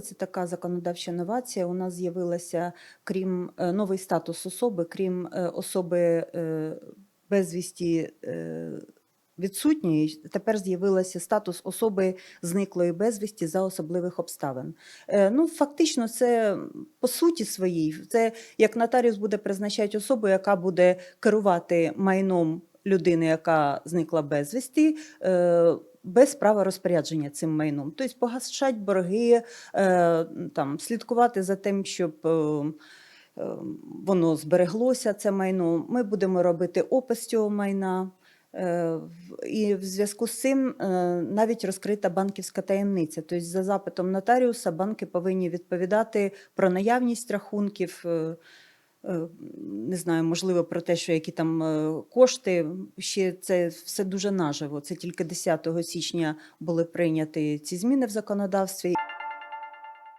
Це така законодавча новація. У нас з'явилася крім е, новий статус особи, крім е, особи е, безвісті відсутньої. Тепер з'явилася статус особи зниклої безвісті за особливих обставин. Ну, фактично, це по суті своїй. Це як нотаріус буде призначати особу, яка буде керувати майном людини, яка зникла безвісті. Без права розпорядження цим майном, тобто погашати борги, е, там, слідкувати за тим, щоб е, е, воно збереглося, це майно. Ми будемо робити опис цього майна. І в зв'язку з цим навіть розкрита банківська таємниця. Тобто, за запитом нотаріуса банки повинні відповідати про наявність рахунків. Не знаю, можливо, про те, що які там е, кошти. Ще це все дуже наживо. Це тільки 10 січня були прийняті ці зміни в законодавстві.